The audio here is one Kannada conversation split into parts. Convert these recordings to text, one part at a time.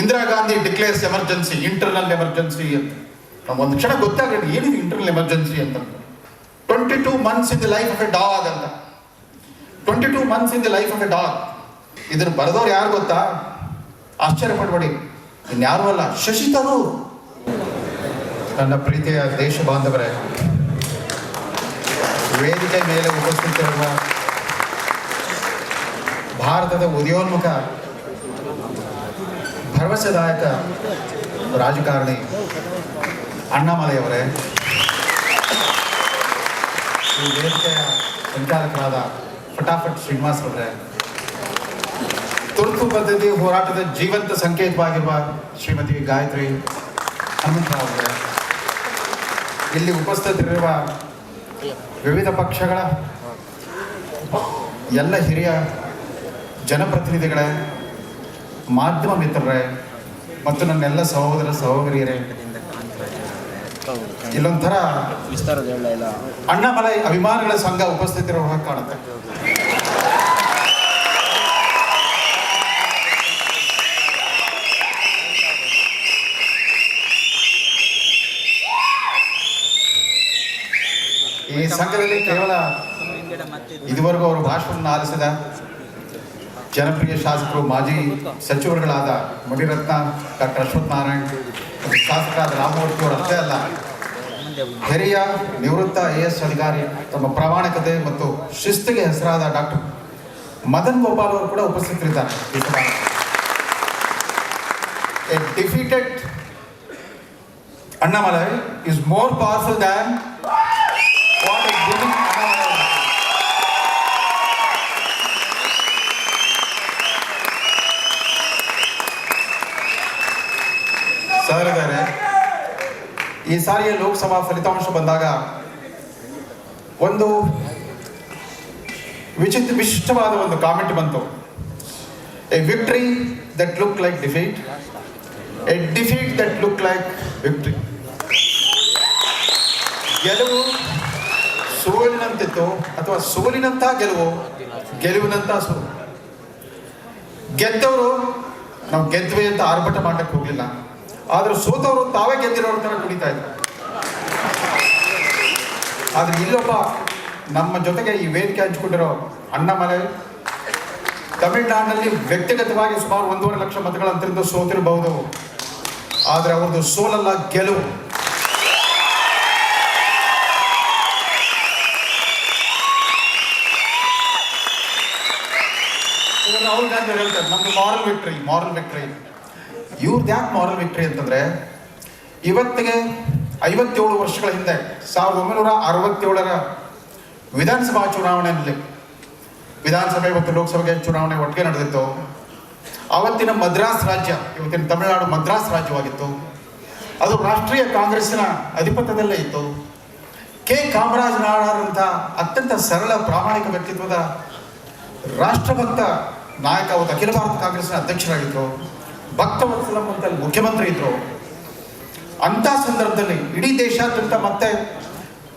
Indira Gandhi declares emergency internal emergency ಅಂತ. ನಮ್ಗೆ ಒಂದು ಕ್ಷಣ ಗೊತ್ತಾಗಲಿ ಏನಿದೆ ಇಂಟರ್ನಲ್ ಎಮರ್ಜೆನ್ಸಿ ಅಂತ twenty two months in the life of a dog ಅಂತ. Twenty two months in the life of a dog ಇದನ್ನು ಬರೆದವ್ರು ಯಾರು ಗೊತ್ತಾ? ಆಶ್ಚರ್ಯ ಪಡಬೇಡಿ ಇನ್ಯಾರು ಅಲ್ಲ ಶಶಿತರು ನನ್ನ ಪ್ರೀತಿಯ ದೇಶ ಬಾಂಧವರೇ, ವೇದಿಕೆ ಮೇಲೆ ಉಪಸ್ಥಿತರಿರುವ ಭಾರತದ ಉದಯೋನ್ಮುಖ ಭರವಸೆದಾಯಕ ರಾಜಕಾರಣಿ ಅಣ್ಣಾಮಲೆಯವರೇ ಈ ವೇದಿಕೆಯ ಸಂಚಾಲಕರಾದ ಫಟಾಫಟ್ ಶ್ರೀನಿವಾಸ್ ಅವರೇ, ತುರ್ತು ಪದ್ಧತಿ ಹೋರಾಟದ ಜೀವಂತ ಸಂಕೇತವಾಗಿರುವ ಶ್ರೀಮತಿ ಗಾಯತ್ರಿ ಹನುಮಂತರಾವ್ ಅವರೇ, ಇಲ್ಲಿ ಉಪಸ್ಥಿತರಿರುವ ವಿವಿಧ ಪಕ್ಷಗಳ ಎಲ್ಲ ಹಿರಿಯ ಜನಪ್ರತಿನಿಧಿಗಳೇ ಮಾಧ್ಯಮ ಮಿತ್ರರೇ ಮತ್ತು ನನ್ನೆಲ್ಲ ಸಹೋದರ ಸಹೋದರಿಯರೇ, ಇಲ್ಲೊಂಥರ ಅಣ್ಣಾಮಲೈ ಅಭಿಮಾನಿಗಳ ಸಂಘ ಉಪಸ್ಥಿತಿರೋ ಹಾಗೆ ಕಾಣುತ್ತೆ. ಈ ಸಂಘದಲ್ಲಿ ಕೇವಲ ಇದುವರೆಗೂ ಅವರು ಭಾಷಣವನ್ನು ಆಲಿಸಿದ ಜನಪ್ರಿಯ ಶಾಸಕರು ಮಾಜಿ ಸಚಿವರುಗಳಾದ ಮುನಿರತ್ನ ಡಾಕ್ಟರ್ ಅಶ್ವಥ್ ನಾರಾಯಣ್ ಶಾಸಕರಾದ ರಾಮಮೂರ್ತಿ ಅವರು ಅಷ್ಟೇ ಅಲ್ಲ, ಹಿರಿಯ ನಿವೃತ್ತ ಐ ಎಸ್ ಅಧಿಕಾರಿ, ತಮ್ಮ ಪ್ರಾಮಾಣಿಕತೆ ಮತ್ತು ಶಿಸ್ತಿಗೆ ಹೆಸರಾದ ಡಾಕ್ಟರ್ ಮದನ್ ಗೋಪಾಲ್ ಅವರು ಕೂಡ ಉಪಸ್ಥಿತರಿದ್ದಾರೆ a defeated Annamalai is more powerful than what is giving Annamalai sir ಇದ್ದಾರೆ ಈ ಸಾರಿಯ ಲೋಕಸಭಾ ಫಲಿತಾಂಶ ಬಂದಾಗ ಒಂದು ವಿಚಿತ್ರ ವಿಶಿಷ್ಟವಾದ ಒಂದು ಕಾಮೆಂಟ್ ಬಂತು. A victory that look like defeat a defeat that look like victory ಗೆಲುವು ಸೋಲಿನಂತಿತ್ತು ಅಥವಾ ಸೋಲಿನಂತಹ ಗೆಲುವು, ಗೆಲುವಿನಂತಹ ಸೋಲು. ಗೆದ್ದವರು ನಾವು ಗೆದ್ವಿ ಅಂತ ಆರ್ಭಟ ಮಾಡಕ್ಕೆ ಹೋಗ್ಲಿಲ್ಲ. ಆದ್ರೆ ಸೋತವರು ತಾವೇ ಗೆದ್ದಿರೋರ ತರ ಕುಡಿತಾ ಇದ್ರು ಆದ್ರೆ ಇಲ್ಲೊಬ್ಬ ನಮ್ಮ ಜೊತೆಗೆ ಈ ವೇದಿಕೆ ಹಂಚಿಕೊಂಡಿರೋ ಅಣ್ಣಾಮಲೈ, ತಮಿಳ್ನಾಡಿನಲ್ಲಿ ವ್ಯಕ್ತಿಗತವಾಗಿ ಸುಮಾರು ಒಂದೂವರೆ ಲಕ್ಷ ಮತಗಳ ಅಂತರಿಂದ ಸೋತಿರಬಹುದು. ಆದ್ರೆ ಅವ್ರದ್ದು ಸೋಲಲ್ಲ, ಗೆಲುವು. ಹೇಳ್ತಾರೆ, ನಮ್ದು ಮಾರಲ್ ವಿಕ್ಟ್ರಿ ಮಾರಲ್ ವಿಕ್ಟ್ರಿ ಇವ್ರದ್ದು ಯಾಕೆ ಮಾರಲ್ ವಿಕ್ಟ್ರಿ ಅಂತಂದ್ರೆ, ಇವತ್ತಿಗೆ ಐವತ್ತೇಳು ವರ್ಷಗಳ ಹಿಂದೆ ಸಾವಿರದ ಒಂಬೈನೂರ ಅರವತ್ತೇಳರ ವಿಧಾನಸಭಾ ಚುನಾವಣೆಯಲ್ಲಿ, ವಿಧಾನಸಭೆ ಮತ್ತು ಲೋಕಸಭೆಗೆ ಚುನಾವಣೆ ಒಟ್ಟಿಗೆ ನಡೆದಿತ್ತು. ಆವತ್ತಿನ ಮದ್ರಾಸ್ ರಾಜ್ಯ, ಇವತ್ತಿನ ತಮಿಳುನಾಡು ಮದ್ರಾಸ್ ರಾಜ್ಯವಾಗಿತ್ತು. ಅದು ರಾಷ್ಟ್ರೀಯ ಕಾಂಗ್ರೆಸ್ಸಿನ ಅಧಿಪತ್ಯದಲ್ಲೇ ಇತ್ತು. ಕೆ. ಕಾಮರಾಜ್ ನಾಡಾರ್ ಅತ್ಯಂತ ಸರಳ ಪ್ರಾಮಾಣಿಕ ವ್ಯಕ್ತಿತ್ವದ ರಾಷ್ಟ್ರಭಕ್ತ ನಾಯಕ ಅವತ್ತು ಅಖಿಲ ಭಾರತ ಕಾಂಗ್ರೆಸ್ನ ಅಧ್ಯಕ್ಷರಾಗಿದ್ದರು ಭಕ್ತವತ್ಸಲಂ ಅಂತ ಮುಖ್ಯಮಂತ್ರಿ ಇದ್ರು. ಅಂತ ಸಂದರ್ಭದಲ್ಲಿ ಇಡೀ ದೇಶಾದ್ಯಂತ ಮತ್ತೆ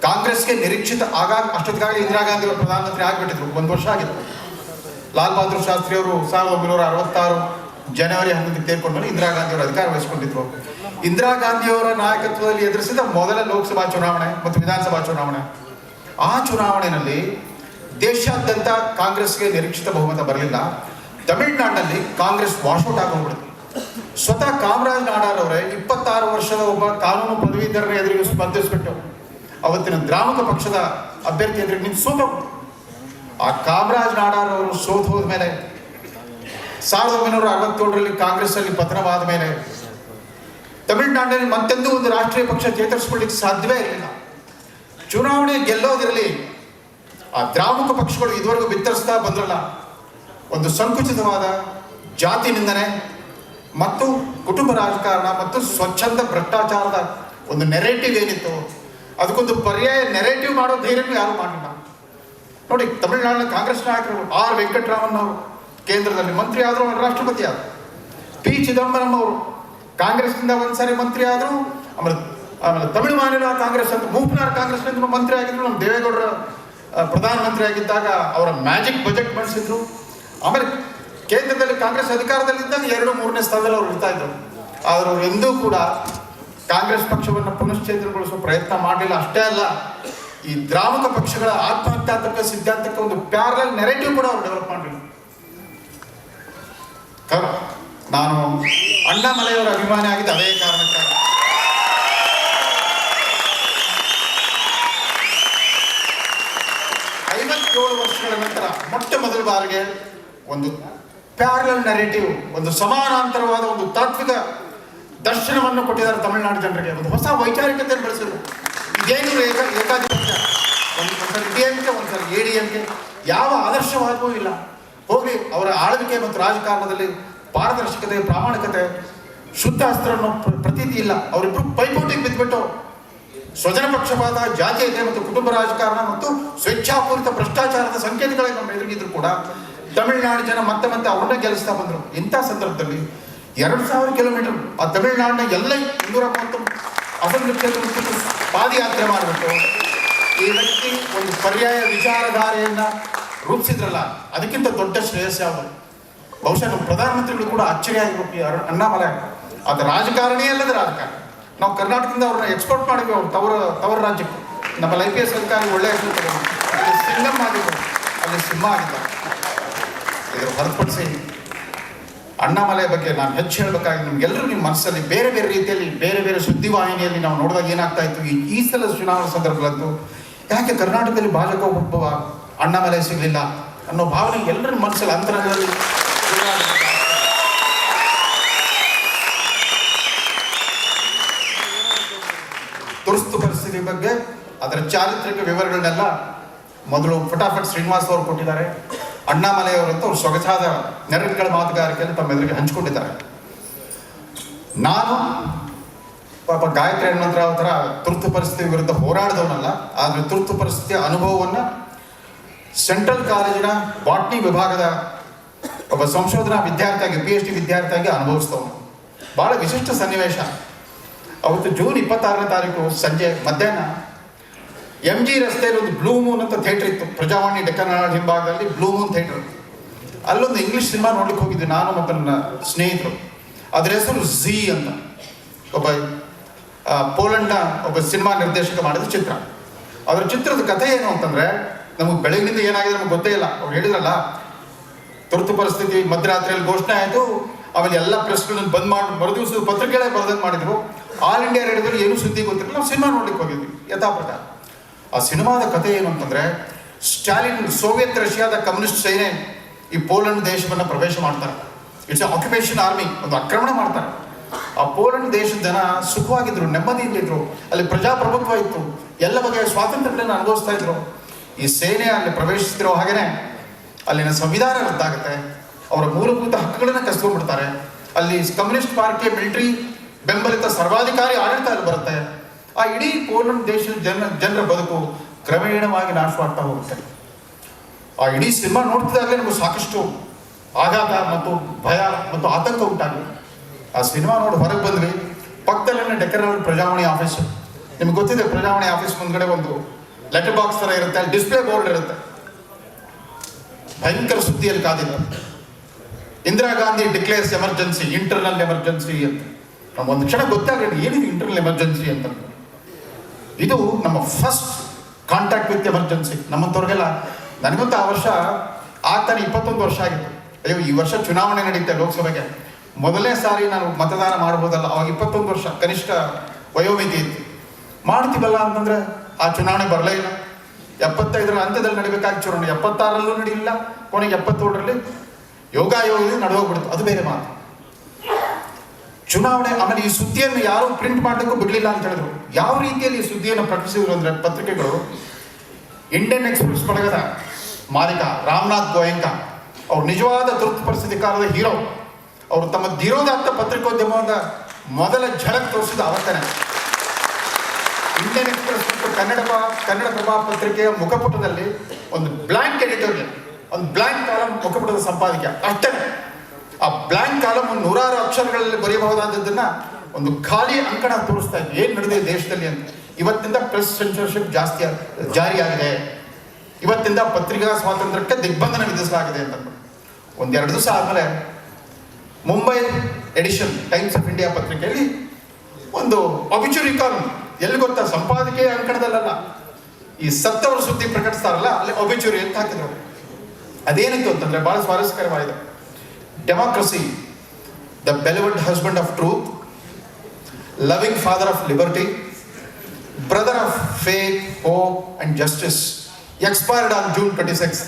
ಕಾಂಗ್ರೆಸ್ಗೆ ನಿರೀಕ್ಷಿತ ಆಗ ಅಷ್ಟೊತ್ತಿಗಾಗಲೇ ಇಂದಿರಾ ಗಾಂಧಿ ಪ್ರಧಾನಮಂತ್ರಿ ಆಗಿಬಿಟ್ಟಿದ್ರು. ಒಂದು ವರ್ಷ ಆಗಿತ್ತು ಲಾಲ್ ಬಹದ್ದೂರ್ ಶಾಸ್ತ್ರಿ ಅವರು ಸಾವಿರದ ಒಂಬೈನೂರ ಅರವತ್ತಾರು ಜನವರಿ ಹನ್ನೊಂದಕ್ಕೆ ತೀರ್ಕೊಂಡ್ಮೇಲೆ ಇಂದಿರಾ ಗಾಂಧಿ ಅವರು ಅಧಿಕಾರ ವಹಿಸಿಕೊಂಡಿದ್ರು. ಇಂದಿರಾ ಗಾಂಧಿ ಅವರ ನಾಯಕತ್ವದಲ್ಲಿ ಎದುರಿಸಿದ ಮೊದಲ ಲೋಕಸಭಾ ಚುನಾವಣೆ ಮತ್ತು ವಿಧಾನಸಭಾ ಚುನಾವಣೆ. ಆ ಚುನಾವಣೆಯಲ್ಲಿ ದೇಶಾದ್ಯಂತ ಕಾಂಗ್ರೆಸ್ಗೆ ನಿರೀಕ್ಷಿತ ಬಹುಮತ ಬರಲಿಲ್ಲ. ತಮಿಳುನಾಡಿನಲ್ಲಿ ಕಾಂಗ್ರೆಸ್ ವಾಶೌಟ್ ಆಗೋಗ್ಬಿಡ್ತು ಸ್ವತಃ ಕಾಮರಾಜ್ ನಾಡಾರ್ ಅವರೇ ಇಪ್ಪತ್ತಾರು ವರ್ಷದ ಒಬ್ಬ ಕಾನೂನು ಪದವೀಧರರ ಎದುರಿಗೆ ಸ್ಪರ್ಧಿಸ್ಬಿಟ್ಟು ಅವತ್ತಿನ ದ್ರಾವಕ ಪಕ್ಷದ ಅಭ್ಯರ್ಥಿ ಎದುರಿಗೆ ನಿಂತು ಆ ಕಾಮರಾಜ್ ನಾಡಾರ್ ಅವರು ಸೋತು ಹೋದ ಮೇಲೆ ಸಾವಿರದ ಒಂಬೈನೂರ ಅರವತ್ತೇಳರಲ್ಲಿ ಕಾಂಗ್ರೆಸ್ ಅಲ್ಲಿ ಪತನವಾದ ಮೇಲೆ ತಮಿಳುನಾಡಿನಲ್ಲಿ ಮತ್ತೆಂದೂ ಒಂದು ರಾಷ್ಟ್ರೀಯ ಪಕ್ಷ ಚೇತರಿಸ್ಕೊಳ್ಳಿಕ್ಕೆ ಸಾಧ್ಯವೇ ಇರಲಿಲ್ಲ. ಚುನಾವಣೆ ಗೆಲ್ಲೋದಿರಲಿ, ಆ ದ್ರಾಮಕ ಪಕ್ಷಗಳು ಇದುವರೆಗೂ ಬಿತ್ತರಿಸ್ತಾ ಬಂದ್ರಲ್ಲ, ಒಂದು ಸಂಕುಚಿತವಾದ ಜಾತಿ ನಿಂದನೆ ಮತ್ತು ಕುಟುಂಬ ರಾಜಕಾರಣ ಮತ್ತು ಸ್ವಚ್ಛಂದ ಭ್ರಷ್ಟಾಚಾರದ ಒಂದು ನೆರೇಟಿವ್ ಏನಿತ್ತು, ಅದಕ್ಕೊಂದು ಪರ್ಯಾಯ ನೆರೇಟಿವ್ ಮಾಡೋ ಧೈರ್ಯನೂ ಯಾರು ಮಾಡಿಲ್ಲ ನೋಡಿ, ತಮಿಳುನಾಡಿನ ಕಾಂಗ್ರೆಸ್ ನಾಯಕರು ಆರ್ ವೆಂಕಟರಾಮನ್ ಅವರು, ಕೇಂದ್ರದಲ್ಲಿ ಮಂತ್ರಿ ಆದರು ಅವರು ರಾಷ್ಟ್ರಪತಿ ಆದರು. ಪಿ ಚಿದಂಬರಂ ಅವರು, ಕಾಂಗ್ರೆಸ್ನಿಂದ ಒಂದ್ಸಾರಿ ಮಂತ್ರಿ ಆದರು, ಆಮೇಲೆ ಆಮೇಲೆ ತಮಿಳು ಮಾನಿನ ಕಾಂಗ್ರೆಸ್ ಅಂತ, ಮೂಪನಾರ್ ಕಾಂಗ್ರೆಸ್ನಿಂದ ಮಂತ್ರಿ ಆಗಿದ್ರು, ನಮ್ಮ ದೇವೇಗೌಡರ ಪ್ರಧಾನಮಂತ್ರಿ ಆಗಿದ್ದಾಗ ಅವರ ಮ್ಯಾಜಿಕ್ ಬಜೆಟ್ ಮಂಡಿಸಿದ್ರು. ಆಮೇಲೆ ಕೇಂದ್ರದಲ್ಲಿ ಕಾಂಗ್ರೆಸ್ ಅಧಿಕಾರದಲ್ಲಿದ್ದಾಗ ಎರಡು ಮೂರನೇ ಸ್ಥಾನದಲ್ಲಿ ಅವ್ರು ಇರ್ತಾ ಇದ್ರು. ಆದ್ರೆ ಅವ್ರು ಎಂದೂ ಕೂಡ ಕಾಂಗ್ರೆಸ್ ಪಕ್ಷವನ್ನು ಪುನಶ್ಚೇತನಗೊಳಿಸುವ ಪ್ರಯತ್ನ ಮಾಡಲಿಲ್ಲ. ಅಷ್ಟೇ ಅಲ್ಲ, ಈ ದ್ರಾವಕ ಪಕ್ಷಗಳ ಆತ್ಮಹತ್ಯಾತ್ಮಕ ಸಿದ್ಧಾಂತಕ್ಕೆ ಒಂದು ಪ್ಯಾರಲ್ ನೆರೆಟಿವ್ ಕೂಡ ಅವರು ಡೆವಲಪ್ ಮಾಡಿದ್ರು ನಾನು ಅಣ್ಣಾಮಲೆಯವರ ಅಭಿಮಾನಿ ಆಗಿದ್ದ ಅದೇ ಕಾರಣಕ್ಕೆ ಐವತ್ತೇಳು ವರ್ಷಗಳ ನಂತರ ಮೊಟ್ಟ ಮೊದಲ ಬಾರಿಗೆ ಒಂದು ಪ್ಯಾರಲಲ್ ನೆರೇಟಿವ್ ಒಂದು ಸಮಾನಾಂತರವಾದ ಒಂದು ತಾತ್ವಿಕ ದರ್ಶನವನ್ನು ಕೊಟ್ಟಿದ್ದಾರೆ ತಮಿಳುನಾಡು ಜನರಿಗೆ. ಒಂದು ಹೊಸ ವೈಚಾರಿಕತೆಯನ್ನು ಬೆಳೆಸಿದ್ರು. ಇದೇನು ಏಕ ಏಕಾಧಿಪತ್ಯ? ಒಂದು ಡಿ ಎಂ ಕೆ ಒಂದ್ಸರಿ ಎ ಡಿ ಎಂ ಕೆ ಯಾವ ಆದರ್ಶವಾದವೂ ಇಲ್ಲ. ಹೋಗಿ ಅವರ ಆಳ್ವಿಕೆ ಮತ್ತು ರಾಜಕಾರಣದಲ್ಲಿ ಪಾರದರ್ಶಕತೆ, ಪ್ರಾಮಾಣಿಕತೆ, ಶುದ್ಧ ಅಸ್ತ್ರ ಅನ್ನೋ ಪ್ರತೀತಿ ಇಲ್ಲ. ಅವರಿಬ್ಬರು ಪೈಪೋಟಿಗೆ ಬಿದ್ದುಬಿಟ್ಟು ಸ್ವಜನ ಪಕ್ಷಪಾತ ಜಾತೀಯತೆ ಮತ್ತು ಕುಟುಂಬ ರಾಜಕಾರಣ ಮತ್ತು ಸ್ವೇಚ್ಛಾಪೂರಿತ ಭ್ರಷ್ಟಾಚಾರದ ಸಂಕೇತಗಳೇ ನಮ್ಮ ಎದುರಿಗಿದ್ರು ಕೂಡ ತಮಿಳುನಾಡು ಜನ ಮತ್ತೆ ಮತ್ತೆ ಅವ್ರನ್ನ ಗೆಲ್ಲಿಸ್ತಾ ಬಂದರು. ಇಂಥ ಸಂದರ್ಭದಲ್ಲಿ ಎರಡು ಸಾವಿರ ಕಿಲೋಮೀಟರ್ ಆ ತಮಿಳುನಾಡಿನ ಎಲ್ಲ ಇನ್ನೂರ ಮೂವತ್ತು ಅಸೆಂಬ್ಲಿ ಪಾದಯಾತ್ರೆ ಮಾಡಬೇಕು ಈ ವ್ಯಕ್ತಿ ಒಂದು ಪರ್ಯಾಯ ವಿಚಾರಧಾರೆಯನ್ನ ರೂಪಿಸಿದ್ರಲ್ಲ, ಅದಕ್ಕಿಂತ ದೊಡ್ಡ ಶ್ರೇಯಸ್ ಯಾವುದು? ಬಹುಶಃ ನಮ್ಮ ಪ್ರಧಾನಮಂತ್ರಿಗಳು ಕೂಡ ಅಚ್ಚರಿ ಆಗಿರ್ಬೇಕು ಅಣ್ಣಾಮಲೆ ಅದು ರಾಜಕಾರಣಿ ಅಲ್ಲದ ರಾಜಕಾರಣ. ನಾವು ಕರ್ನಾಟಕದಿಂದ ಅವ್ರನ್ನ ಎಕ್ಸ್ಪೋರ್ಟ್ ಮಾಡಿದ್ವಿ, ಅವ್ರು ತವರ ತವರ ರಾಜ್ಯಕ್ಕೆ. ನಮ್ಮ ಐ ಸರ್ಕಾರ ಒಳ್ಳೆಯ ಸಿಂಗಮ್ ಆಗಿದ್ದರು ಅಲ್ಲಿ ಸಿಂಹ ಆಗಿದ್ದಾರೆ. ಇದ್ರ ಹೊರತುಪಡಿಸಿ ಅಣ್ಣಾಮಲೆ ಬಗ್ಗೆ ನಾನು ಹೆಚ್ಚು ಹೇಳಬೇಕಾಗಿ ನಿಮ್ಗೆಲ್ಲರೂ ನಿಮ್ಮ ಮನಸ್ಸಲ್ಲಿ ಬೇರೆ ಬೇರೆ ರೀತಿಯಲ್ಲಿ, ಬೇರೆ ಬೇರೆ ಸುದ್ದಿವಾಹಿನಿಯಲ್ಲಿ ನಾವು ನೋಡಿದಾಗ ಏನಾಗ್ತಾ ಇತ್ತು? ಈ ಸಲ ಚುನಾವಣಾ ಸಂದರ್ಭದಲ್ಲಂತೂ ಯಾಕೆ ಕರ್ನಾಟಕದಲ್ಲಿ ಭಾಜಪ ಒಬ್ಬ ಅಣ್ಣಾಮಲೆ ಸಿಗಲಿಲ್ಲ ಅನ್ನೋ ಭಾವನೆ ಎಲ್ಲರ ಮನಸ್ಸಲ್ಲಿ ಅಂತರಂಗದಲ್ಲಿ ತುರ್ತು ಪರಿಸ್ಥಿತಿ ಬಗ್ಗೆ ಅದರ ಚಾರಿತ್ರಿಕ ವಿವರಗಳನ್ನೆಲ್ಲ ಮೊದಲು ಫಟಾಫಟ್ ಶ್ರೀನಿವಾಸ್ ಅವರು ಕೊಟ್ಟಿದ್ದಾರೆ. ಅಣ್ಣಾಮಲೈ ಅವರು ಸೊಗಸಾದ ನೆರಳುಗಳ ಮಾತುಗಾರಿಕೆಯಲ್ಲಿ ತಮ್ಮ ಎದುರಿಗೆ ಹಂಚಿಕೊಂಡಿದ್ದಾರೆ. ನಾನು ಪಾಪ ಗಾಯತ್ರಿ ಹನುಮಂತರಾವ್ ಥರ ತುರ್ತು ಪರಿಸ್ಥಿತಿ ವಿರುದ್ಧ ಹೋರಾಡಿದವನಲ್ಲ, ಆದರೆ ತುರ್ತು ಪರಿಸ್ಥಿತಿಯ ಅನುಭವವನ್ನು ಸೆಂಟ್ರಲ್ ಕಾಲೇಜಿನ ಬಾಟ್ನಿ ವಿಭಾಗದ ಒಬ್ಬ ಸಂಶೋಧನಾ ವಿದ್ಯಾರ್ಥಿಯಾಗಿ ಪಿ ಎಚ್ ಡಿ ವಿದ್ಯಾರ್ಥಿಯಾಗಿ ಅನುಭವಿಸ್ತವನು ಭಾಳ ವಿಶಿಷ್ಟ ಸನ್ನಿವೇಶ. ಅವತ್ತು ಜೂನ್ ಇಪ್ಪತ್ತಾರನೇ ತಾರೀಕು ಸಂಜೆ ಮಧ್ಯಾಹ್ನ ಎಂ ಜಿ ರಸ್ತೆಯಲ್ಲಿ ಒಂದು ಬ್ಲೂ ಮೂನ್ ಅಂತ ಥಿಯೇಟರ್ ಇತ್ತು. ಪ್ರಜಾವಾಣಿ ಡೆಕ್ಕನಾಡ್ ಹಿಂಭಾಗದಲ್ಲಿ ಬ್ಲೂ ಮೂನ್ ಥಿಯೇಟರ್ ಅಲ್ಲೊಂದು ಇಂಗ್ಲಿಷ್ ಸಿನಿಮಾ ನೋಡ್ಲಿಕ್ಕೆ ಹೋಗಿದ್ದೆ. ನಾನು ಮತ್ತು ನನ್ನ ಸ್ನೇಹಿತರು. ಅದರ ಹೆಸರು ಝಿ ಅಂತ. ಒಬ್ಬ ಪೋಲೆಂಡ್ನ ಒಬ್ಬ ಸಿನಿಮಾ ನಿರ್ದೇಶಕ ಮಾಡಿದ ಚಿತ್ರ. ಅದರ ಚಿತ್ರದ ಕಥೆ ಏನು ಅಂತಂದ್ರೆ, ನಮಗೆ ಬೆಳಗಿನಿಂದ ಏನಾಗಿದೆ ನಮಗೆ ಗೊತ್ತೇ ಇಲ್ಲ. ಅವ್ರು ಹೇಳಿದ್ರಲ್ಲ, ತುರ್ತು ಪರಿಸ್ಥಿತಿ, ಮಧ್ಯರಾತ್ರಿಯಲ್ಲಿ ಘೋಷಣೆ ಆಯಿತು. ಆಮೇಲೆ ಎಲ್ಲ ಪ್ರೆಸ್ಗಳನ್ನು ಬಂದ್ ಮಾಡಿ ಮರುದಿವಸ ಪತ್ರಿಕೆಗಳೇ ಬರೆದಂಗೆ ಮಾಡಿದ್ರು. ಆಲ್ ಇಂಡಿಯಾ ರೇಡಿಯೋದಲ್ಲಿ ಏನು ಸುದ್ದಿ ಗೊತ್ತಿರಲಿಲ್ಲ. ನಾವು ಸಿನಿಮಾ ನೋಡ್ಲಿಕ್ಕೆ ಹೋಗಿದ್ವಿ. ಯಥಾ ಪ್ರಕಾರ ಆ ಸಿನಿಮಾದ ಕಥೆ ಏನು ಅಂತಂದ್ರೆ, ಸ್ಟಾಲಿನ್ ಸೋವಿಯತ್ ರಷ್ಯಾದ ಕಮ್ಯುನಿಸ್ಟ್ ಸೇನೆ ಈ ಪೋಲೆಂಡ್ ದೇಶವನ್ನು ಪ್ರವೇಶ ಮಾಡ್ತಾರೆ. ಇಟ್ಸ್ ಆಕ್ಯುಪೇಷನ್ ಆರ್ಮಿ ಒಂದು ಆಕ್ರಮಣ ಮಾಡ್ತಾರೆ. ಆ ಪೋಲೆಂಡ್ ದೇಶದ ಜನ ಸುಖವಾಗಿದ್ರು ನೆಮ್ಮದಿಯಿಂದಿದ್ರು ಅಲ್ಲಿ ಪ್ರಜಾಪ್ರಭುತ್ವ ಇತ್ತು, ಎಲ್ಲ ಬಗೆಯ ಸ್ವಾತಂತ್ರ್ಯಗಳನ್ನು ಅನುಭವಿಸ್ತಾ ಇದ್ರು. ಈ ಸೇನೆ ಅಲ್ಲಿ ಪ್ರವೇಶಿಸ್ತಿರೋ ಹಾಗೇನೆ, ಅಲ್ಲಿನ ಸಂವಿಧಾನ ರದ್ದಾಗುತ್ತೆ, ಅವರ ಮೂಲಭೂತ ಹಕ್ಕುಗಳನ್ನು ಕಸ್ಕೊಂಡ್ಬಿಡ್ತಾರೆ. ಅಲ್ಲಿ ಕಮ್ಯುನಿಸ್ಟ್ ಪಾರ್ಟಿಯ ಮಿಲಿಟರಿ ಬೆಂಬಲಿತ ಸರ್ವಾಧಿಕಾರಿ ಆಡಳಿತ ಅಲ್ಲಿ ಬರುತ್ತೆ. ಆ ಇಡೀ ಪೋಲೆಂಡ್ ದೇಶದ ಜನ, ಜನರ ಬದುಕು ಕ್ರಮೇಣವಾಗಿ ನಾಶವಾಗ್ತಾ ಹೋಗುತ್ತೆ. ಆ ಇಡೀ ಸಿನಿಮಾ ನೋಡ್ತಿದ್ದಾಗಲೇ ನಮಗೆ ಸಾಕಷ್ಟು ಆಘಾತ ಮತ್ತು ಭಯ ಮತ್ತು ಆತಂಕ ಉಂಟಾಗಿದೆ ಆ ಸಿನಿಮಾ ನೋಡಿ ಹೊರಗೆ ಬಂದ್ವಿ. ಪಕ್ಕದಲ್ಲಿನ ಡೆಕ್ಕರ್ನಲ್ಲಿ ಪ್ರಜಾವಣಿ ಆಫೀಸ್. ನಿಮ್ಗೆ ಗೊತ್ತಿದೆ, ಪ್ರಜಾವಣಿ ಆಫೀಸ್ ಮುಂದ್ಗಡೆ ಒಂದು ಲೆಟರ್ ಬಾಕ್ಸ್ ಥರ ಇರುತ್ತೆ, ಅಲ್ಲಿ ಡಿಸ್ಪ್ಲೇ ಬೋರ್ಡ್ ಇರುತ್ತೆ. ಭಯಂಕರ ಸುದ್ದಿಯಲ್ಲಿ ಕಾದಿಲ್ಲ. Indira Gandhi declares emergency, internal emergency ಅಂತ. ನಮ್ಗೆ ಒಂದು ಕ್ಷಣ ಗೊತ್ತಾಗಲಿ ಏನಿದೆ ಇಂಟರ್ನಲ್ ಎಮರ್ಜೆನ್ಸಿ ಅಂತ. ಇದು ನಮ್ಮ ಫಸ್ಟ್ ಕಾಂಟ್ಯಾಕ್ಟ್ ವಿತ್ ಎಮರ್ಜೆನ್ಸಿ ನಮ್ಮಂಥವ್ರಿಗೆಲ್ಲ, ನನಗಂತೂ ಆ ವರ್ಷ, ಆತನ ಇಪ್ಪತ್ತೊಂದು ವರ್ಷ ಆಗಿತ್ತು. ಅಯ್ಯೋ, ಈ ವರ್ಷ ಚುನಾವಣೆ ನಡೀತೆ ಲೋಕಸಭೆಗೆ. ಮೊದಲನೇ ಸಾರಿ ನಾನು ಮತದಾನ ಮಾಡ್ಬೋದಲ್ಲ, ಅವಾಗ ಇಪ್ಪತ್ತೊಂದು ವರ್ಷ ಕನಿಷ್ಠ ವಯೋಮಿತಿ ಇತ್ತು. ಮಾಡ್ತೀವಲ್ಲ ಅಂತಂದ್ರೆ, ಆ ಚುನಾವಣೆ ಬರಲೇ ಇಲ್ಲ. ಎಪ್ಪತ್ತೈದರ ಅಂತ್ಯದಲ್ಲಿ ನಡಿಬೇಕಾಗಿ ಚುನಾವಣೆ ಎಪ್ಪತ್ತಾರಲ್ಲೂ ನಡೀಲಿಲ್ಲ, ಕೊನೆಗೆ ಎಪ್ಪತ್ತೇಳರಲ್ಲಿ ನಡೆ ನಡೆದೋಗ್ಬಿಡ್ತು. ಅದು ಬೇರೆ ಮಾತು. ಚುನಾವಣೆ, ಆಮೇಲೆ ಈ ಸುದ್ದಿಯನ್ನು ಯಾರು ಪ್ರಿಂಟ್ ಮಾಡೋಕ್ಕೂ ಬಿಡಲಿಲ್ಲ ಅಂತ ಹೇಳಿದ್ರು. ಯಾವ ರೀತಿಯಲ್ಲಿ ಈ ಸುದ್ದಿಯನ್ನು ಪ್ರಕಟಿಸಿದ್ರು ಅಂದ್ರೆ ಪತ್ರಿಕೆಗಳು? ಇಂಡಿಯನ್ ಎಕ್ಸ್ಪ್ರೆಸ್ ಬಳಗದ ಮಾಲೀಕ ರಾಮನಾಥ್ ಗೋಯಂಕ, ಅವ್ರು ನಿಜವಾದ ತುರ್ತು ಪರಿಸ್ಥಿತಿ ಕಾಲದ ಹೀರೋ. ಅವರು ತಮ್ಮ ಧೀರೋದಾತ್ತ ಪತ್ರಿಕೋದ್ಯಮದ ಮೊದಲ ಝಳಕ್ ತೋರಿಸಿದ ಅವತ್ತನೇ ಇಂಡಿಯನ್ ಎಕ್ಸ್ಪ್ರೆಸ್ ಮತ್ತು ಕನ್ನಡ ಕನ್ನಡ ಪ್ರಭಾ ಪತ್ರಿಕೆಯ ಮುಖಪುಟದಲ್ಲಿ ಒಂದು ಬ್ಲಾಂಕ್ ಎಡಿಟೋರಿಯಲ್ ಒಂದು ಬ್ಲಾಂಕ್ ಕಾಲಂ ಮುಖಪುಟದ ಸಂಪಾದಕೀಯ ಅಷ್ಟೇ. ಆ ಬ್ಲಾಂಕ್ ಕಾಲಮ್ ನೂರಾರು ಅಕ್ಷರಗಳಲ್ಲಿ ಬರೆಯಬಹುದಾದದ್ದನ್ನ ಒಂದು ಖಾಲಿ ಅಂಕಣ ತೋರಿಸ್ತಾ ಇದ್ವಿ ಏನು ನಡೆದಿದೆ ದೇಶದಲ್ಲಿ ಅಂತ. ಇವತ್ತಿಂದ ಪ್ರೆಸ್ ಸೆನ್ಸರ್ಶಿಪ್ ಜಾಸ್ತಿ ಜಾರಿಯಾಗಿದೆ. ಇವತ್ತಿಂದ ಪತ್ರಿಕಾ ಸ್ವಾತಂತ್ರ್ಯಕ್ಕೆ ದಿಗ್ಬಂಧನ ವಿಧಿಸಲಾಗಿದೆ ಅಂತ. ಒಂದೆರಡು ದಿವಸ ಆದಮೇಲೆ Mumbai edition Times of India ಪತ್ರಿಕೆಯಲ್ಲಿ ಒಂದು ಅಬಿಚುರಿ ಕಾಲಮ್ ಎಲ್ಲಿ ಗೊತ್ತಾ? ಸಂಪಾದಕೀಯ ಅಂಕಣದಲ್ಲ ಈ ಸತ್ತವರ ಸುದ್ದಿ ಪ್ರಕಟಿಸ್ತಾರಲ್ಲ, ಅಲ್ಲಿ ಒಬಿಚುರಿ ಅಂತ ಹಾಕಿದ್ರು. ಅದೇನಿತ್ತು ಅಂತಂದ್ರೆ ಬಹಳ ಸ್ವಾರಸ್ಯಕರವಾಗಿದೆ. The beloved husband of truth loving father of liberty brother of faith hope and justice expired on June twenty six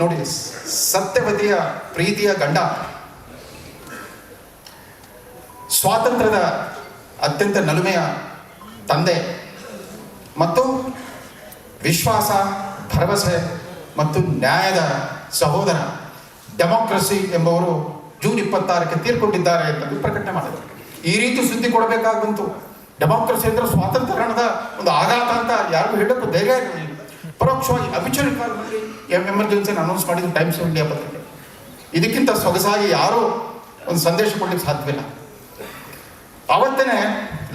ನೋಡಿ ಸತ್ಯವತಿಯ ಪ್ರೀತಿಯ ಗಂಡ ಸ್ವಾತಂತ್ರ್ಯದ ಅತ್ಯಂತ ನಲುಮೆಯ ತಂದೆ ಮತ್ತು ವಿಶ್ವಾಸ, ಭರವಸೆ ಮತ್ತು ನ್ಯಾಯದ ಸಹೋದರ ಡೆಮೋಕ್ರಸಿ ಎಂಬವರು ಜೂನ್ ಇಪ್ಪತ್ತಾರಕ್ಕೆ ತೀರ್ಕೊಂಡಿದ್ದಾರೆ ಎಂದು ಪ್ರಕಟಣೆ ಮಾಡಿದರು ಈ ರೀತಿ ಸುದ್ದಿ ಕೊಡಬೇಕಾಗಿ ಡೆಮಾಕ್ರಸಿ ಅಂದ್ರೆ ಸ್ವಾತಂತ್ರ್ಯ ಹಣದ ಒಂದು ಆಘಾತ ಅಂತ ಯಾರಿಗೂ ಹೇಳಕ್ಕೂ ಧೈರ್ಯ ಇರಲಿಲ್ಲ. ಪರೋಕ್ಷವಾಗಿ ಅಭಿಚರಿ ಕಾಲದಲ್ಲಿ ಎಮರ್ಜೆನ್ಸಿನ ಅನೌನ್ಸ್ ಮಾಡಿದ್ರು ಟೈಮ್ಸ್ ಇಂಡಿಯಾ ಪತ್ರಿಕೆ. ಇದಕ್ಕಿಂತ ಸೊಗಸಾಗಿ ಯಾರೂ ಒಂದು ಸಂದೇಶ ಕೊಡ್ಲಿಕ್ಕೆ ಸಾಧ್ಯವಿಲ್ಲ. ಅವತ್ತೇ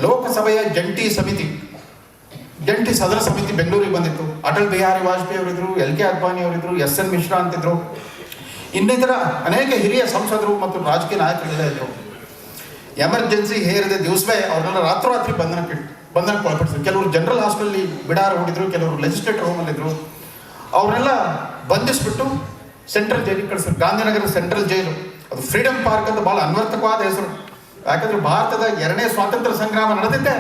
ಲೋಕಸಭೆಯ ಜಂಟಿ ಸಮಿತಿ ಜಂಟಿ ಸದನ ಸಮಿತಿ ಬೆಂಗಳೂರಿಗೆ ಬಂದಿತ್ತು. ಅಟಲ್ ಬಿಹಾರಿ ವಾಜಪೇಯಿ ಅವರಿದ್ರು, ಎಲ್ ಕೆ ಅದ್ವಾನಿ ಅವರಿದ್ರು, ಎಸ್ ಎನ್ ಮಿಶ್ರಾ ಅಂತಿದ್ರು. ಇನ್ನಿತರ ಅನೇಕ ಹಿರಿಯ ಸಂಸದರು ಮತ್ತು ರಾಜಕೀಯ ನಾಯಕರೆಲ್ಲ ಇದ್ರು. ಎಮರ್ಜೆನ್ಸಿ ಹೇರಿದ ದಿವಸವೇ ಅವ್ರನ್ನೆಲ್ಲ ರಾತ್ರೋರಾತ್ರಿ ಬಂಧನಕ್ಕೆ ಬಂಧನಕ್ಕೆ ಒಳಪಡಿಸಿದ್ರು ಕೆಲವರು ಜನರಲ್ ಹಾಸ್ಟೆಲಲ್ಲಿ ಬಿಡಾರ ಹೂಡಿದ್ರು, ಕೆಲವರು ಲೆಜಿಸ್ಲೇಟರ್ ಹೋಮಲ್ಲಿದ್ರು ಅವ್ರನ್ನೆಲ್ಲ ಬಂಧಿಸ್ಬಿಟ್ಟು ಸೆಂಟ್ರಲ್ ಜೈಲಿಗೆ ಕಳಿಸಿದ್ರು. Gandhinagar central jail. ಅದು ಫ್ರೀಡಮ್ ಪಾರ್ಕ್ ಅಂತ ಬಹಳ ಅನ್ವರ್ಥಕವಾದ ಹೆಸರು. ಯಾಕಂದ್ರೆ ಭಾರತದ ಎರಡನೇ ಸ್ವಾತಂತ್ರ್ಯ ಸಂಗ್ರಾಮ ನಡೆದಿದ್ದೆ.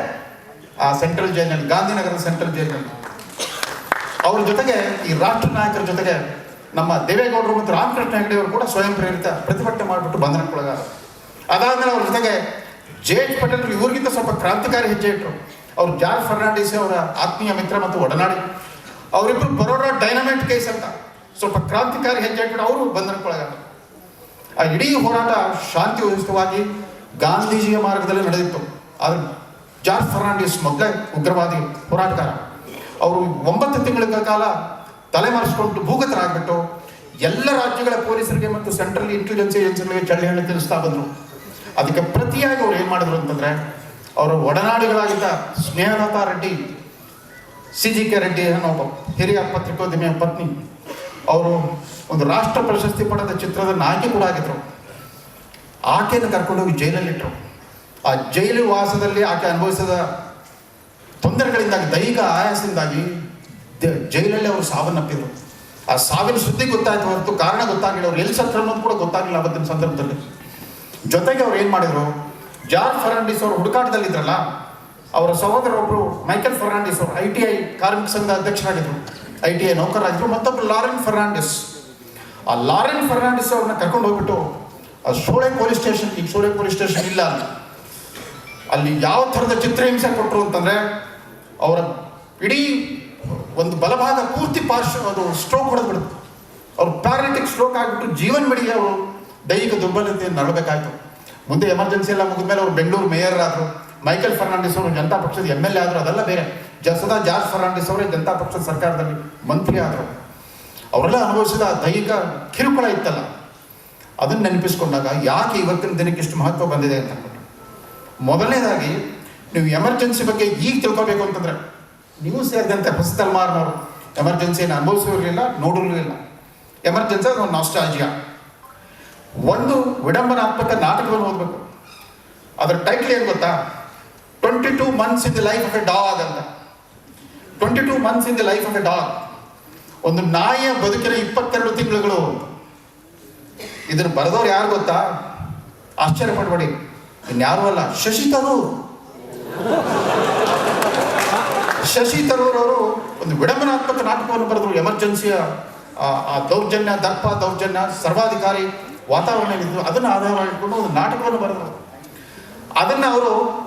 ಆ ಸೆಂಟ್ರಲ್ ಜೈಲಿನಲ್ಲಿ, ಗಾಂಧಿನಗರದ ಸೆಂಟ್ರಲ್ ಜೈಲಿನಲ್ಲಿ. ಅವ್ರ ಜೊತೆಗೆ, ಈ ರಾಷ್ಟ್ರ ನಾಯಕರ ಜೊತೆಗೆ ನಮ್ಮ ದೇವೇಗೌಡರು ಮತ್ತು ರಾಮಕೃಷ್ಣ ಹೆಗಡೆ ಅವರು ಕೂಡ ಸ್ವಯಂ ಪ್ರೇರಿತ ಪ್ರತಿಭಟನೆ ಮಾಡಿಬಿಟ್ಟು ಬಂಧನಕ್ಕೊಳಗಾರ ಅದಾದ್ಮೇಲೆ ಅವ್ರ ಜೊತೆಗೆ ಜೆ ಪಟೇಲ್ ಇವ್ರಿಗಿಂತ ಸ್ವಲ್ಪ ಕ್ರಾಂತಿಕಾರಿ ಹೆಜ್ಜೆ ಇಟ್ಟರು ಅವ್ರು ಜಾರ್ಜ್ ಫರ್ನಾಂಡಿಸ್ ಅವರ ಆತ್ಮೀಯ ಮಿತ್ರ ಮತ್ತು ಒಡನಾಡಿ. ಅವರಿಬ್ಬರು ಬರೋಡ ಡೈನಮೈಟ್ ಕೇಸ್ ಅಂತ. ಸ್ವಲ್ಪ ಕ್ರಾಂತಿಕಾರಿ ಹೆಜ್ಜೆ ಇಟ್ಟು ಅವರು ಬಂಧನಕ್ಕೊಳಗಾರ ಆ ಇಡೀ ಹೋರಾಟ ಶಾಂತಿಯುತವಾಗಿ ಗಾಂಧೀಜಿಯ ಮಾರ್ಗದಲ್ಲಿ ನಡೆದಿತ್ತು. ಆದ್ರೆ ಜಾರ್ಜ್ ಫರ್ನಾಂಡಿಸ್ ಮೊದಲೇ ಉಗ್ರವಾದಿ ಹೋರಾಟಗಾರ. ಅವರು ಒಂಬತ್ತು ತಿಂಗಳ ಕಾಲ ತಲೆಮರೆಸ್ಕೊಂಡು ಭೂಗತರಾಗ್ಬಿಟ್ಟು ಎಲ್ಲ ರಾಜ್ಯಗಳ ಪೊಲೀಸರಿಗೆ ಮತ್ತು ಸೆಂಟ್ರಲ್ ಇಂಟೆಲಿಜೆನ್ಸ್ ಏಜೆನ್ಸಿಗಳಿಗೆ ಚಳಿ ಹೇಳಿ ತಿಳಿಸ್ತಾ ಬಂದರು. ಅದಕ್ಕೆ ಪ್ರತಿಯಾಗಿ ಅವ್ರು ಏನು ಮಾಡಿದ್ರು ಅಂತಂದರೆ, ಅವರು ಒಡನಾಡಿಗಳಾಗಿದ್ದ Snehalata Reddy, C G K Reddy ಅನ್ನೋ ಹಿರಿಯ ಪತ್ರಿಕೋದ್ಯಮಿಯ ಪತ್ನಿ, ಅವರು ಒಂದು ರಾಷ್ಟ್ರ ಪ್ರಶಸ್ತಿ ಪಡೆದ ಚಿತ್ರದ ನಾಯಕಿ ಕೂಡ ಆಗಿದ್ರು. ಆಕೆಯನ್ನು ಕರ್ಕೊಂಡೋಗಿ ಜೈಲಲ್ಲಿಟ್ಟರು ಆ ಜೈಲು ವಾಸದಲ್ಲಿ ಆಕೆ ಅನುಭವಿಸಿದ ತೊಂದರೆಗಳಿಂದಾಗಿ, ದೈಹಿಕ ಆಯಾಸದಿಂದಾಗಿ ಜೈಲಲ್ಲಿ ಅವರು ಸಾವನ್ನಪ್ಪಿದ್ರು ಆ ಸಾವಿನ ಸುದ್ದಿ ಗೊತ್ತಾಯ್ತು ಹೊರತು ಕಾರಣ ಗೊತ್ತಾಗಿಲ್ಲ ಅವ್ರು ಎಲ್ಲಿ ಸತ್ರ ಅನ್ನೋದು ಕೂಡ ಗೊತ್ತಾಗಿಲ್ಲ ಅವತ್ತಿನ ಸಂದರ್ಭದಲ್ಲಿ. ಜೊತೆಗೆ ಅವ್ರು ಏನು ಮಾಡಿದರು? ಜಾರ್ಜ್ ಫರ್ನಾಂಡಿಸ್ ಅವರು ಹುಡುಕಾಟದಲ್ಲಿದ್ರಲ್ಲ, ಅವರ ಸಹೋದರ ಒಬ್ಬರು ಮೈಕೆಲ್ ಫರ್ನಾಂಡಿಸ್ ಅವರು ಐ ಟಿ ಐ ಕಾರ್ಮಿಕ ಸಂಘದ ಅಧ್ಯಕ್ಷರಾಗಿದ್ರು. ಐ ಟಿ ಐ ನೌಕರಾಗಿದ್ರು ಮತ್ತೊಬ್ಬರು ಲಾರೆನ್ ಫರ್ನಾಂಡಿಸ್. ಆ ಲಾರೆನ್ ಫರ್ನಾಂಡಿಸ್ ಅವ್ರನ್ನ ಕರ್ಕೊಂಡು ಹೋಗ್ಬಿಟ್ಟು, ಆ ಸೋಳೆ ಪೊಲೀಸ್ ಸ್ಟೇಷನ್, ಈಗ ಸೋಳೆ ಪೊಲೀಸ್ ಸ್ಟೇಷನ್ ಇಲ್ಲ ಅಲ್ಲಿ ಯಾವ ಥರದ ಚಿತ್ರಹಿಂಸೆ ಕೊಟ್ಟರು ಅಂತಂದ್ರೆ, ಅವರ ಇಡೀ ಒಂದು ಬಲಭಾಗ ಪೂರ್ತಿ ಪಾರ್ಶ್ವ, ಅದು ಸ್ಟ್ರೋಕ್ ಹೊಡೆದ್ಬಿಡುತ್ತೆ ಅವ್ರು ಪ್ಯಾರಾಲಿಟಿಕ್ ಸ್ಟ್ರೋಕ್ ಆಗಿಬಿಟ್ಟು ಜೀವನ ಮಡಿಗೆ ಅವರು ದೈಹಿಕ ದುರ್ಬಲತೆಯನ್ನು ನಡಬೇಕಾಯ್ತು. ಮುಂದೆ ಎಮರ್ಜೆನ್ಸಿ ಎಲ್ಲ ಮುಗಿದ್ಮೇಲೆ ಅವರು ಬೆಂಗಳೂರು ಮೇಯರ್ ಆದರು, ಮೈಕೆಲ್ ಫರ್ನಾಂಡಿಸ್ ಅವರು ಜನತಾ ಪಕ್ಷದ ಎಂ ಎಲ್ ಎ ಆದರು, ಅದೆಲ್ಲ ಬೇರೆ. ಜಸದಾ ಸದಾ ಜಾರ್ಜ್ ಫರ್ನಾಂಡಿಸ್ ಅವರೇ ಜನತಾ ಪಕ್ಷದ ಸರ್ಕಾರದಲ್ಲಿ ಮಂತ್ರಿ ಆದರು. ಅವರೆಲ್ಲ ಅನುಭವಿಸಿದ ದೈಹಿಕ ಕಿರುಕುಳ ಇತ್ತಲ್ಲ. ಅದನ್ನು ನೆನಪಿಸ್ಕೊಂಡಾಗ ಯಾಕೆ ಇವತ್ತಿನ ದಿನಕ್ಕೆ ಇಷ್ಟು ಮಹತ್ವ ಬಂದಿದೆ ಅಂತ. ಮೊದಲನೇದಾಗಿ ನೀವು ಎಮರ್ಜೆನ್ಸಿ ಬಗ್ಗೆ ಈಗ ತಿಳ್ಕೊಬೇಕು ಅಂತಂದ್ರೆ, ನೀವು ಸೇರಿದಂತೆ ಹೊಸ ತಲೆಮಾರಿನವರು ಎಮರ್ಜೆನ್ಸಿಯನ್ನು ಅನುಭವಿಸಿರಲಿಲ್ಲ ನೋಡಿರಲಿಲ್ಲ ಎಮರ್ಜೆನ್ಸಿ ಒಂದು ನಾಸ್ಟಾಲಜಿಯಾ ಒಂದು ವಿಡಂಬನಾತ್ಮಕ ನಾಟಕವನ್ನು ಓದಬೇಕು. ಅದರ ಟೈಟ್ಲ್ ಏನು ಗೊತ್ತಾ? Twenty two months in the life of a dog ಅಂತ. Twenty two months in the life of a dog ಒಂದು ನಾಯಿಯ ಬದುಕಿನ ಇಪ್ಪತ್ತೆರಡು ತಿಂಗಳುಗಳು. ಇದನ್ನು ಬರೆದವ್ರು ಯಾರು ಗೊತ್ತಾ? ಆಶ್ಚರ್ಯ ಪಡಬೇಡಿ ಇನ್ಯಾರು ಅಲ್ಲ, ಶಶಿ ತರೂರ್. ಶಶಿ ತರೂರ್ ಅವರು ಒಂದು ವಿಡಂಬನಾತ್ಮಕ ನಾಟಕವನ್ನು ಬರೆದರು. ಎಮರ್ಜೆನ್ಸಿಯ, ಆ- ದೌರ್ಜನ್ಯ, ದರ್ಪ ದೌರ್ಜನ್ಯ, ಸರ್ವಾಧಿಕಾರಿ ವಾತಾವರಣ ಏನಿದ್ರು ಅದನ್ನು ಆಧಾರ ಇಟ್ಕೊಂಡು ಒಂದು ನಾಟಕವನ್ನು ಬರೆದರು. ಅದನ್ನು ಅವರು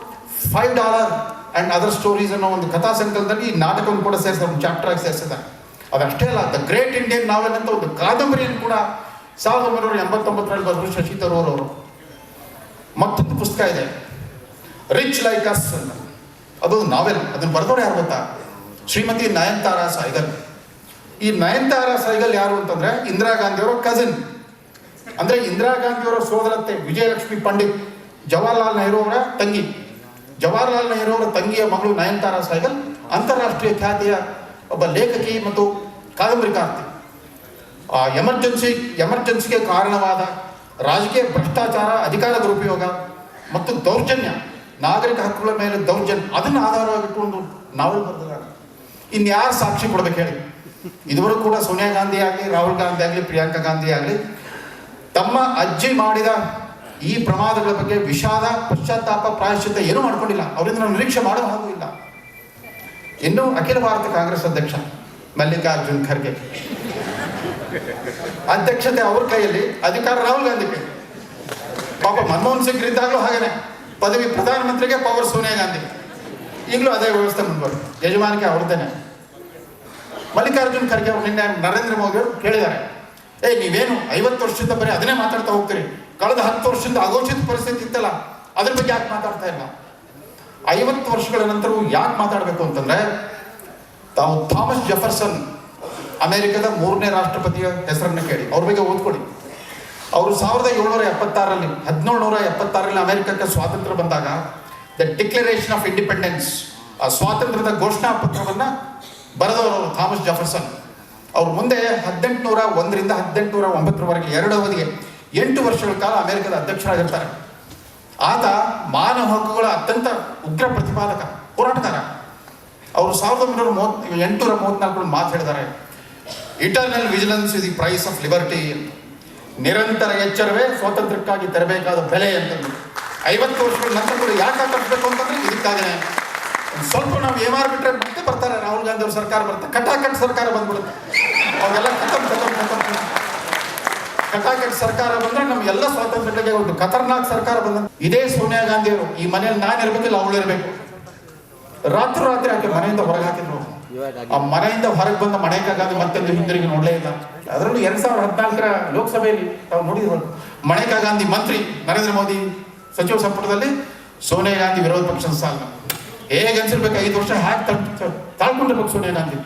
five dollar and other stories ಅನ್ನೋ ಒಂದು ಕಥಾ ಸಂಕಲನದಲ್ಲಿ ಈ ನಾಟಕವನ್ನು ಕೂಡ ಸೇರಿಸಿದ್ರು. ಒಂದು ಚಾಪ್ಟರ್ ಆಗಿ ಸೇರಿಸಿದ್ದಾರೆ. ಅದಷ್ಟೇ ಅಲ್ಲ ದ ಗ್ರೇಟ್ ಇಂಡಿಯನ್ ನಾವೆಲ್ ಅಂತ ಒಂದು ಕಾದಂಬರಿಯನ್ನು ಕೂಡ ಸಾವಿರದ ಒಂಬೈನೂರ ಎಂಬತ್ತೊಂಬತ್ತರಲ್ಲಿ ಬರೆದರು ಶಶಿ ತರೂರ್ ಅವರು. ಮತ್ತೊಂದು ಪುಸ್ತಕ ಇದೆ. ರಿಚ್ ಲೈಕ್ ಅಸ್ ಅಂತ. ಅದು ನಾವೆಲ್ ಅದನ್ನು ಬರೆದವರು ಯಾರು ಗೊತ್ತಾ? ಶ್ರೀಮತಿ ನಯನತಾರಾ ಸೈಗಲ್ ಈ ನಯನ್ತಾರ ಸೈಗಲ್ ಯಾರು ಅಂತಂದ್ರೆ ಇಂದಿರಾ ಗಾಂಧಿಯವರ ಕಸಿನ್ ಅಂದ್ರೆ ಇಂದಿರಾ ಗಾಂಧಿಯವರ ಸೋದರತ್ತೆ ವಿಜಯಲಕ್ಷ್ಮಿ ಪಂಡಿತ್ ಜವಾಹರ್ಲಾಲ್ ನೆಹರು ಅವರ ತಂಗಿ. ಜವಾಹರ್ಲಾಲ್ ನೆಹರು ಅವರ ತಂಗಿಯ ಮಗಳು ನಯನ್ತಾರ ಸೈಗಲ್ ಅಂತಾರಾಷ್ಟ್ರೀಯ ಖ್ಯಾತಿಯ ಒಬ್ಬ ಲೇಖಕಿ ಮತ್ತು ಕಾದಂಬರಿಕಾರ್ತಿ ಆ ಎಮರ್ಜೆನ್ಸಿ, ಎಮರ್ಜೆನ್ಸಿಗೆ ಕಾರಣವಾದ ರಾಜಕೀಯ ಭ್ರಷ್ಟಾಚಾರ ಅಧಿಕಾರ ದುರುಪಯೋಗ ಮತ್ತು ದೌರ್ಜನ್ಯ, ನಾಗರಿಕ ಹಕ್ಕುಗಳ ಮೇಲೆ ದೌರ್ಜನ್ಯ, ಅದನ್ನು ಆಧಾರವಾಗಿಟ್ಟುಕೊಂಡು ನಾವು ಬರೆದಿದ್ದಾರೆ ಇನ್ಯಾರು ಸಾಕ್ಷಿ ಕೊಡ್ಬೇಕು ಹೇಳಿ? ಇದುವರೆಗೂ ಕೂಡ ಸೋನಿಯಾ ಗಾಂಧಿ ಆಗಲಿ, ರಾಹುಲ್ ಗಾಂಧಿ ಆಗಲಿ, ಪ್ರಿಯಾಂಕಾ ಗಾಂಧಿ ಆಗಲಿ, ತಮ್ಮ ಅಜ್ಜಿ ಮಾಡಿದ ಈ ಪ್ರಮಾದಗಳ ಬಗ್ಗೆ ವಿಷಾದ, ಪಶ್ಚಾತ್ತಾಪ, ಪ್ರಾಯಶ್ಚಿತ್ತ ಏನೂ ಮಾಡ್ಕೊಂಡಿಲ್ಲ. ಅವರಿಂದ ನಾವು ನಿರೀಕ್ಷೆ ಮಾಡೋ ಹಾಗೂ ಇಲ್ಲ. ಇನ್ನು ಅಖಿಲ ಭಾರತ ಕಾಂಗ್ರೆಸ್ ಅಧ್ಯಕ್ಷ ಮಲ್ಲಿಕಾರ್ಜುನ್ ಖರ್ಗೆ. ಅಧ್ಯಕ್ಷತೆ ಅವ್ರ ಕೈಯಲ್ಲಿ, ಅಧಿಕಾರ ರಾಹುಲ್ ಗಾಂಧಿ ಕೈ ಪಾಪ ಮನಮೋಹನ್ ಸಿಂಗ್ ಇದ್ದಾಗಲೂ ಹಾಗೇನೆ. ಪದವಿ ಪ್ರಧಾನಮಂತ್ರಿಗೆ ಪವರ್ ಸೋನಿಯಾ ಗಾಂಧಿ. ಈಗಲೂ ಅದೇ ವ್ಯವಸ್ಥೆ ಮುಂದುವರೆದು. ಯಜಮಾನಿಕೆ ಅವ್ರದ್ದೇನೆ. ಮಲ್ಲಿಕಾರ್ಜುನ್ ಖರ್ಗೆ ಅವರು ನಿನ್ನೆ ನರೇಂದ್ರ ಮೋದಿ ಅವರು ಕೇಳಿದ್ದಾರೆ. ಏ, ನೀವೇನು ಐವತ್ತು ವರ್ಷದಿಂದ ಬರೀ ಅದನ್ನೇ ಮಾತಾಡ್ತಾ ಹೋಗ್ತೀರಿ? ಕಳೆದ ಹತ್ತು ವರ್ಷದಿಂದ ಅಘೋಷಿತ ಪರಿಸ್ಥಿತಿ ಇತ್ತಲ್ಲ, ಅದ್ರ ಬಗ್ಗೆ ಯಾಕೆ ಮಾತಾಡ್ತಾ ಇಲ್ಲ? ಐವತ್ತು ವರ್ಷಗಳ ನಂತರವೂ ಯಾಕೆ ಮಾತಾಡಬೇಕು ಅಂತಂದ್ರೆ, ತಾವು ಥಾಮಸ್ ಜೆಫರ್ಸನ್ ಅಮೆರಿಕದ ಮೂರನೇ ರಾಷ್ಟ್ರಪತಿಯ ಹೆಸರನ್ನು ಕೇಳಿ. ಅವ್ರ ಬಗ್ಗೆ ಓದ್ಕೊಡಿ ಅವರು ಸಾವಿರದ ಏಳ್ನೂರ ಎಪ್ಪತ್ತಾರಲ್ಲಿ ಹದಿನೇಳು ನೂರ ಎಪ್ಪತ್ತಾರರಲ್ಲಿ ಅಮೆರಿಕಕ್ಕೆ ಸ್ವಾತಂತ್ರ್ಯ ಬಂದಾಗ ದ ಡಿಕ್ಲರೇಷನ್ ಆಫ್ ಇಂಡಿಪೆಂಡೆನ್ಸ್ ಆ ಸ್ವಾತಂತ್ರ್ಯದ ಘೋಷಣಾ ಪತ್ರವನ್ನ ಬರೆದವರು ಥಾಮಸ್ ಜಫರ್ಸನ್. ಅವ್ರು ಮುಂದೆ ಹದಿನೆಂಟುನೂರ ಒಂದರಿಂದ ಹದಿನೆಂಟುನೂರ ಒಂಬತ್ತರವರೆಗೆ ಎರಡು ಅವಧಿಗೆ ಎಂಟು ವರ್ಷಗಳ ಕಾಲ ಅಮೆರಿಕದ ಅಧ್ಯಕ್ಷರಾಗಿರ್ತಾರೆ. ಆತ ಮಾನವ ಹಕ್ಕುಗಳ ಅತ್ಯಂತ ಉಗ್ರ ಪ್ರತಿಪಾದಕ, ಹೋರಾಟಗಾರ. ಅವರು ಸಾವಿರದ ಒಂಬೈನೂರ ಮೂವತ್ತು, ಎಂಟುನೂರ ಮೂವತ್ನಾಲ್ಕರಲ್ಲಿ ಮಾತು ಹೇಳಿದ್ದಾರೆ. Eternal vigilance is the price of liberty ನಿರಂತರ ಎಚ್ಚರವೇ ಸ್ವಾತಂತ್ರ್ಯಕ್ಕಾಗಿ ತರಬೇಕಾದ ಬೆಲೆ ಅಂತಂದು ಐವತ್ತು ವರ್ಷಗಳ ನಂತರ ಯಾಕೆ ಕಟ್ಟಬೇಕು ಅಂತಂದ್ರೆ ಇದಕ್ಕಾಗೇ ಒಂದ್ ಸ್ವಲ್ಪ ನಾವು ಏಮಾರ್ ಬಿಟ್ರೆ ಮತ್ತೆ ಬರ್ತಾರೆ. ರಾಹುಲ್ ಗಾಂಧಿ ಅವ್ರ ಸರ್ಕಾರ ಬರುತ್ತೆ. ಕಟಾಕಟ್ ಸರ್ಕಾರ ಬಂದ್ಬಿಡುತ್ತೆ. ಅವಾಗೆಲ್ಲ. ಕಟಾಕಟ್ ಸರ್ಕಾರ ಬಂದ್ರೆ ನಮ್ಗೆಲ್ಲ ಸ್ವಾತಂತ್ರ್ಯಕ್ಕೆ ಒಂದು ಖತರ್ನಾಕ್ ಸರ್ಕಾರ ಬಂದ ಇದೇ ಸೋನಿಯಾ ಗಾಂಧಿ ಅವರು. ಈ ಮನೆಯಲ್ಲಿ ನಾನು ಇರ್ಬೇಕಿಲ್ಲ ಅವಳು ಇರಬೇಕು. ರಾತ್ರಿ ರಾತ್ರಿ ಆಕೆ ಮನೆಯಿಂದ ಹೊರಗೆ ಹಾಕಿದ್ರು. ಆ ಮನೆಯಿಂದ ಹೊರಗೆ ಬಂದ ಗಾಂಧಿ ಮತ್ತೆ ಹಿಂದಿರುಗಿ ನೋಡಲೇ ಇಲ್ಲ. ಅದರಲ್ಲೂ ಎರಡ್ ಸಾವಿರದ ಹದಿನಾಲ್ಕರ ಲೋಕಸಭೆಯಲ್ಲಿ ತಾವು ನೋಡಿದ್ರು ಮಣೇಕಾ ಗಾಂಧಿ ಮಂತ್ರಿ ನರೇಂದ್ರ ಮೋದಿ ಸಚಿವ ಸಂಪುಟದಲ್ಲಿ ಸೋನಿಯಾ ಗಾಂಧಿ ವಿರೋಧ ಪಕ್ಷದ ಸಾಲ ಹೇಗೆ ಅನ್ಸಿರ್ಬೇಕು? ಐದು ವರ್ಷ ಹ್ಯಾಕ್ ತಾಳ್ಕೊಂಡಿರ್ಬೇಕು ಸೋನಿಯಾ ಗಾಂಧಿ?